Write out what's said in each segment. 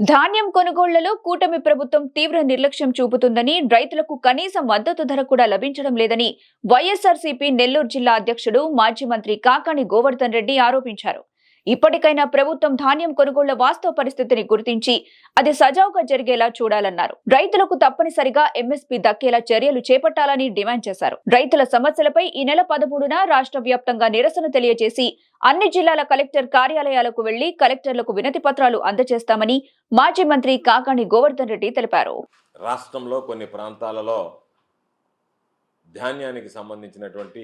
ధాన్యం కొనుగోళ్ళలో కూటమి ప్రభుత్వం తీవ్ర నిర్లక్ష్యం చూపుతుందని రైతులకు కనీస మద్దతు ధర కూడా లభించడం లేదని వైఎస్ఆర్సీపీ నెల్లూరు జిల్లా అధ్యక్షుడు మాజీ మంత్రి కాకాణి గోవర్ధన్ రెడ్డి ఆరోపించారు. ఇప్పటికైనా ప్రభుత్వం ధాన్యం కొనుగోళ్ళ వాస్తవ పరిస్థితిని గుర్తించి అది సజావుగా జరిగేలా చూడాలన్నారు. రైతులకు తప్పనిసరిగా ఎంఎస్పీ దక్కేలా చర్యలు చేపట్టాలని డిమాండ్ చేశారు. రైతుల సమస్యలపై ఈ నెల పదమూడున రాష్ట్ర వ్యాప్తంగా నిరసన తెలియజేసి అన్ని జిల్లాల కలెక్టర్ కార్యాలయాలకు వెళ్ళి కలెక్టర్లకు వినతి పత్రాలు అందజేస్తామని మాజీ మంత్రి కాకాణి గోవర్ధన్ రెడ్డి తెలిపారు. రాష్ట్రంలో కొన్ని ప్రాంతాలలో ధాన్యానికి సంబంధించినటువంటి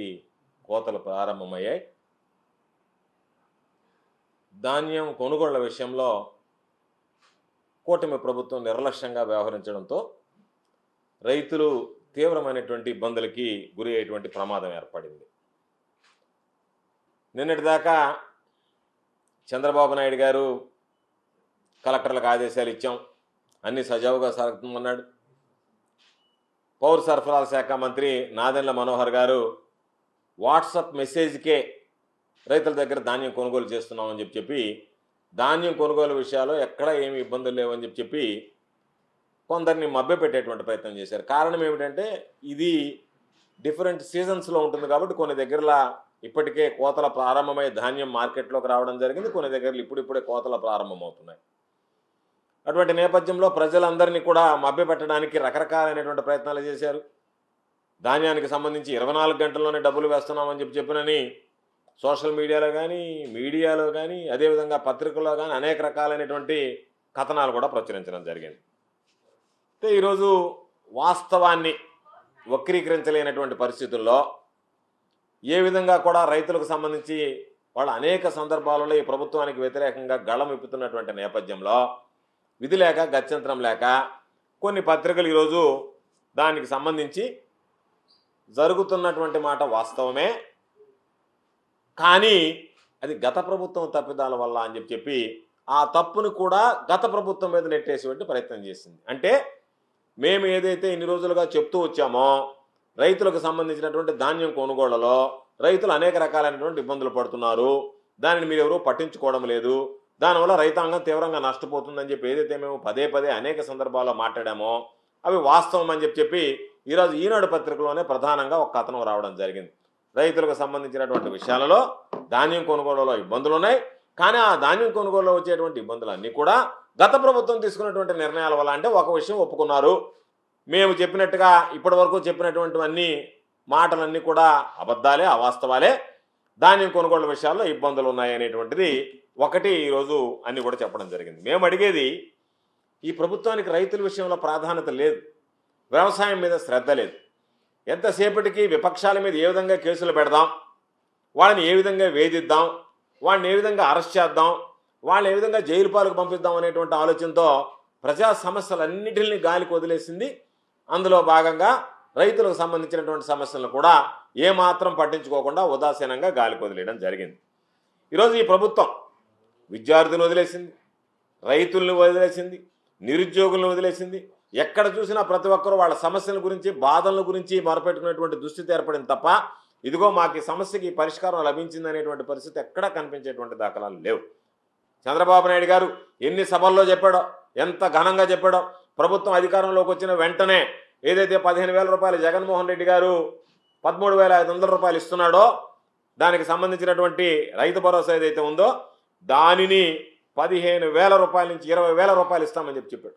కోతలు ప్రారంభమయ్యాయి. ధాన్యం కొనుగోళ్ళ విషయంలో కూటమి ప్రభుత్వం నిర్లక్ష్యంగా వ్యవహరించడంతో రైతులు తీవ్రమైనటువంటి ఇబ్బందులకి గురి అయ్యేటువంటి ప్రమాదం ఏర్పడింది. నిన్నటిదాకా చంద్రబాబు నాయుడు గారు కలెక్టర్లకు ఆదేశాలు ఇచ్చాం. అన్ని సజావుగా సాగుతుందన్నాడు. పౌర సరఫరాల శాఖ మంత్రి నాదెండ్ల మనోహర్ గారు వాట్సప్ మెసేజ్కే రైతుల దగ్గర ధాన్యం కొనుగోలు చేస్తున్నామని చెప్పి చెప్పి ధాన్యం కొనుగోలు విషయాల్లో ఎక్కడ ఏమి ఇబ్బందులు లేవని చెప్పి చెప్పి కొందరిని మభ్యపెట్టేటువంటి ప్రయత్నం చేశారు. కారణం ఏమిటంటే ఇది డిఫరెంట్ సీజన్స్లో ఉంటుంది కాబట్టి కొన్ని దగ్గరలా ఇప్పటికే కోతల ప్రారంభమై ధాన్యం మార్కెట్లోకి రావడం జరిగింది. కొన్ని దగ్గరలు ఇప్పుడిప్పుడే కోతల ప్రారంభమవుతున్నాయి. అటువంటి నేపథ్యంలో ప్రజలందరినీ కూడా మభ్యపెట్టడానికి రకరకాలైనటువంటి ప్రయత్నాలు చేశారు. ధాన్యానికి సంబంధించి ఇరవై నాలుగు గంటల్లోనే డబ్బులు వేస్తున్నామని చెప్పి చెప్పినని సోషల్ మీడియాలో కానీ మీడియాలో కానీ అదేవిధంగా పత్రికల్లో కానీ అనేక రకాలైనటువంటి కథనాలు కూడా ప్రచురించడం జరిగింది. అయితే ఈరోజు వాస్తవాన్ని వక్రీకరించలేనటువంటి పరిస్థితుల్లో ఏ విధంగా కూడా రైతులకు సంబంధించి వాళ్ళు అనేక సందర్భాలలో ఈ ప్రభుత్వానికి వ్యతిరేకంగా గళం విప్పుతున్నటువంటి నేపథ్యంలో విధి లేక గత్యంతరం లేక కొన్ని పత్రికలు ఈరోజు దానికి సంబంధించి జరుగుతున్నటువంటి మాట వాస్తవమే. కానీ అది గత ప్రభుత్వం తప్పిదాల వల్ల అని చెప్పి చెప్పి ఆ తప్పును కూడా గత ప్రభుత్వం మీద నెట్టేసేటువంటి ప్రయత్నం చేసింది. అంటే మేము ఏదైతే ఇన్ని రోజులుగా చెప్తూ వచ్చామో రైతులకు సంబంధించినటువంటి ధాన్యం కొనుగోళ్ళలో రైతులు అనేక రకాలైనటువంటి ఇబ్బందులు పడుతున్నారు. దానిని మీరు ఎవరూ పట్టించుకోవడం లేదు. దానివల్ల రైతాంగం తీవ్రంగా నష్టపోతుందని చెప్పి ఏదైతే మేము పదే పదే అనేక సందర్భాల్లో మాట్లాడామో అవి వాస్తవం అని చెప్పి చెప్పి ఈరోజు ఈనాడు పత్రికలోనే ప్రధానంగా ఒక కథనం రావడం జరిగింది. రైతులకు సంబంధించినటువంటి విషయాలలో ధాన్యం కొనుగోలులో ఇబ్బందులు ఉన్నాయి. కానీ ఆ ధాన్యం కొనుగోలులో వచ్చేటువంటి ఇబ్బందులన్నీ కూడా గత ప్రభుత్వం తీసుకున్నటువంటి నిర్ణయాల వల్ల అంటే ఒక విషయం ఒప్పుకున్నారు. మేము చెప్పినట్టుగా ఇప్పటి వరకు చెప్పినటువంటివన్నీ మాటలన్నీ కూడా అబద్ధాలే అవాస్తవాలే. ధాన్యం కొనుగోలు విషయాల్లో ఇబ్బందులు ఉన్నాయి అనేటువంటిది ఒకటి ఈరోజు అన్ని కూడా చెప్పడం జరిగింది. మేము అడిగేది ఈ ప్రభుత్వానికి రైతుల విషయంలో ప్రాధాన్యత లేదు. వ్యవసాయం మీద శ్రద్ధ లేదు. ఎంతసేపటికి విపక్షాల మీద ఏ విధంగా కేసులు పెడదాం? వాళ్ళని ఏ విధంగా వేధిద్దాం? వాళ్ళని ఏ విధంగా అరెస్ట్ చేద్దాం? వాళ్ళని ఏ విధంగా జైలు పాలకు పంపిద్దాం అనేటువంటి ఆలోచనతో ప్రజా సమస్యలన్నిటిని గాలికి వదిలేసింది. అందులో భాగంగా రైతులకు సంబంధించినటువంటి సమస్యలను కూడా ఏమాత్రం పట్టించుకోకుండా ఉదాసీనంగా గాలికి వదిలేయడం జరిగింది. ఈరోజు ఈ ప్రభుత్వం విద్యార్థులను వదిలేసింది రైతులను వదిలేసింది నిరుద్యోగులను వదిలేసింది ఎక్కడ చూసినా ప్రతి ఒక్కరూ వాళ్ళ సమస్యల గురించి బాధల గురించి మొరపెట్టుకునేటువంటి దుస్థితి ఏర్పడింది తప్ప ఇదిగో మాకు ఈ సమస్యకి పరిష్కారం లభించింది అనేటువంటి పరిస్థితి ఎక్కడా కనిపించేటువంటి దాఖలాలు లేవు. చంద్రబాబు నాయుడు గారు ఎన్ని సభల్లో చెప్పాడో ఎంత ఘనంగా చెప్పాడో ప్రభుత్వం అధికారంలోకి వచ్చిన వెంటనే ఏదైతే పదిహేను వేల రూపాయలు జగన్మోహన్ రెడ్డి గారు పదమూడు వేల ఐదు వందల రూపాయలు ఇస్తున్నాడో దానికి సంబంధించినటువంటి రైతు భరోసా ఏదైతే ఉందో దానిని పదిహేను వేల రూపాయల నుంచి ఇరవై వేల రూపాయలు ఇస్తామని చెప్పి చెప్పాడు.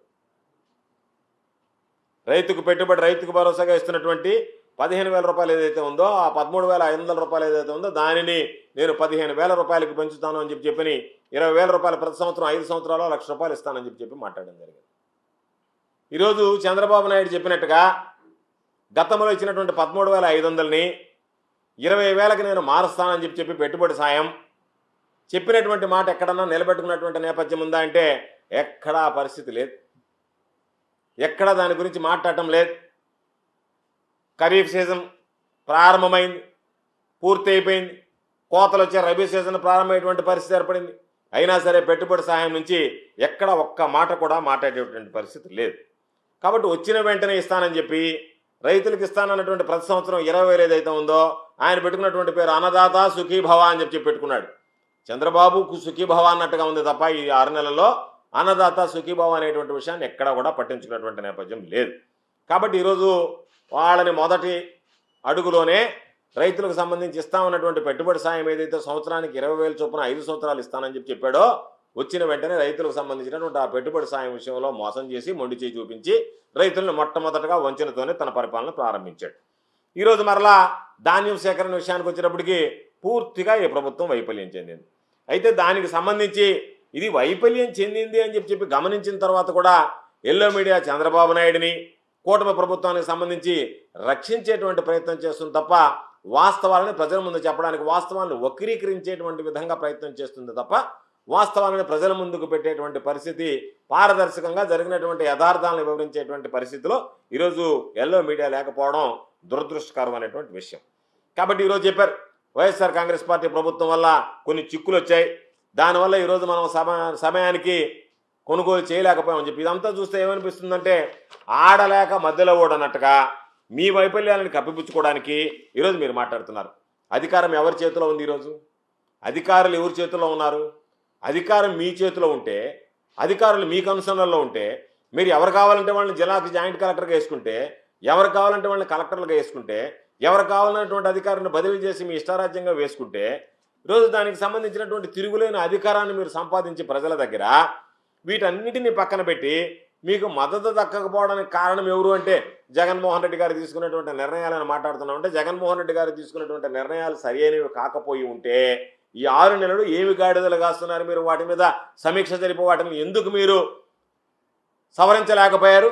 రైతుకు పెట్టుబడి రైతుకు భరోసాగా ఇస్తున్నటువంటి పదిహేను వేల రూపాయలు ఏదైతే ఉందో ఆ పదమూడు వేల ఐదు వందల రూపాయలు ఏదైతే ఉందో దానిని నేను పదిహేను వేల రూపాయలకి పెంచుతాను అని చెప్పి చెప్పి ఇరవై వేల రూపాయలు ప్రతి సంవత్సరం ఐదు సంవత్సరాలు లక్ష రూపాయలు ఇస్తానని చెప్పి చెప్పి మాట్లాడడం జరిగింది. ఈరోజు చంద్రబాబు నాయుడు చెప్పినట్టుగా గతంలో ఇచ్చినటువంటి పదమూడు వేల ఐదు వందలని ఇరవై వేలకి నేను మారుస్తానని చెప్పి చెప్పి పెట్టుబడి సాయం చెప్పినటువంటి మాట ఎక్కడన్నా నిలబెట్టుకున్నటువంటి నేపథ్యం ఉందా అంటే ఎక్కడా పరిస్థితి లేదు. ఎక్కడ దాని గురించి మాట్లాడటం లేదు. ఖరీఫ్ సీజన్ ప్రారంభమైంది పూర్తి అయిపోయింది కోతలు వచ్చే రబీ సీజన్ ప్రారంభమైనటువంటి పరిస్థితి ఏర్పడింది. అయినా సరే పెట్టుబడి సహాయం నుంచి ఎక్కడ ఒక్క మాట కూడా మాట్లాడేటువంటి పరిస్థితి లేదు. కాబట్టి వచ్చిన వెంటనే ఇస్తానని చెప్పి రైతులకు ఇస్తానన్నటువంటి ప్రతి సంవత్సరం ఇరవై వేలు ఏదైతే ఉందో ఆయన పెట్టుకున్నటువంటి పేరు అన్నదాత సుఖీభవ అని చెప్పి పెట్టుకున్నాడు. చంద్రబాబుకు సుఖీభవ అన్నట్టుగా ఉంది తప్ప ఈ ఆరు నెలల్లో అన్నదాత సుఖీభావ అనేటువంటి విషయాన్ని ఎక్కడా కూడా పట్టించుకున్నటువంటి నేపథ్యం లేదు. కాబట్టి ఈరోజు వాళ్ళని మొదటి అడుగులోనే రైతులకు సంబంధించి ఇస్తామన్నటువంటి పెట్టుబడి సాయం ఏదైతే సంవత్సరానికి ఇరవై వేల చొప్పున ఐదు సంవత్సరాలు ఇస్తానని చెప్పి చెప్పాడో వచ్చిన వెంటనే రైతులకు సంబంధించినటువంటి ఆ పెట్టుబడి సాయం విషయంలో మోసం చేసి మొండి చేయి చూపించి రైతులను మొట్టమొదటగా వంచనతోనే తన పరిపాలన ప్రారంభించాడు. ఈరోజు మరలా ధాన్యం సేకరణ విషయానికి వచ్చినప్పటికీ పూర్తిగా ఈ ప్రభుత్వం వైఫల్యం చెందింది. అయితే దానికి సంబంధించి ఇది వైఫల్యం చెందింది అని చెప్పి చెప్పి గమనించిన తర్వాత కూడా ఎల్లో మీడియా చంద్రబాబు నాయుడిని కూటమి ప్రభుత్వానికి సంబంధించి రక్షించేటువంటి ప్రయత్నం చేస్తుంది తప్ప వాస్తవాలను ప్రజల ముందు చెప్పడానికి వాస్తవాలను వక్రీకరించేటువంటి విధంగా ప్రయత్నం చేస్తుంది తప్ప వాస్తవాలను ప్రజల ముందుకు పెట్టేటువంటి పరిస్థితి పారదర్శకంగా జరిగినటువంటి యథార్థాలను వివరించేటువంటి పరిస్థితిలో ఈరోజు ఎల్లో మీడియా లేకపోవడం దురదృష్టకరం అనేటువంటి విషయం. కాబట్టి ఈరోజు చెప్పారు వైఎస్ఆర్ కాంగ్రెస్ పార్టీ ప్రభుత్వం వల్ల కొన్ని చిక్కులు వచ్చాయి దానివల్ల ఈరోజు మనం సమయా సమయానికి కొనుగోలు చేయలేకపోయామని చెప్పి ఇదంతా చూస్తే ఏమనిపిస్తుందంటే ఆడలేక మధ్యలో ఓడనట్టుగా మీ వైఫల్యాలను కప్పిపుచ్చుకోవడానికి ఈరోజు మీరు మాట్లాడుతున్నారు. అధికారం ఎవరి చేతిలో ఉంది ఈరోజు? అధికారులు ఎవరి చేతిలో ఉన్నారు? అధికారం మీ చేతిలో ఉంటే అధికారులు మీ కన్సర్న్లో ఉంటే మీరు ఎవరు కావాలంటే వాళ్ళని జిల్లాకి జాయింట్ కలెక్టర్గా వేసుకుంటే ఎవరు కావాలంటే వాళ్ళని కలెక్టర్లుగా వేసుకుంటే ఎవరు కావాలన్నటువంటి అధికారులను బదిలీ చేసి మీ ఇష్టారాజ్యంగా వేసుకుంటే ఈరోజు దానికి సంబంధించినటువంటి తిరుగులేని అధికారాన్ని మీరు సంపాదించి ప్రజల దగ్గర వీటన్నిటిని పక్కన పెట్టి మీకు మద్దతు దక్కకపోవడానికి కారణం ఎవరు అంటే జగన్మోహన్ రెడ్డి గారు తీసుకున్నటువంటి నిర్ణయాలను మాట్లాడుతున్నాం. అంటే జగన్మోహన్ రెడ్డి గారు తీసుకున్నటువంటి నిర్ణయాలు సరైనవి కాకపోయి ఉంటే ఈ ఆరు నెలలు ఏమి గాడిదలు కాస్తున్నారు మీరు? వాటి మీద సమీక్ష జరిపి వాటిని ఎందుకు మీరు సవరించలేకపోయారు?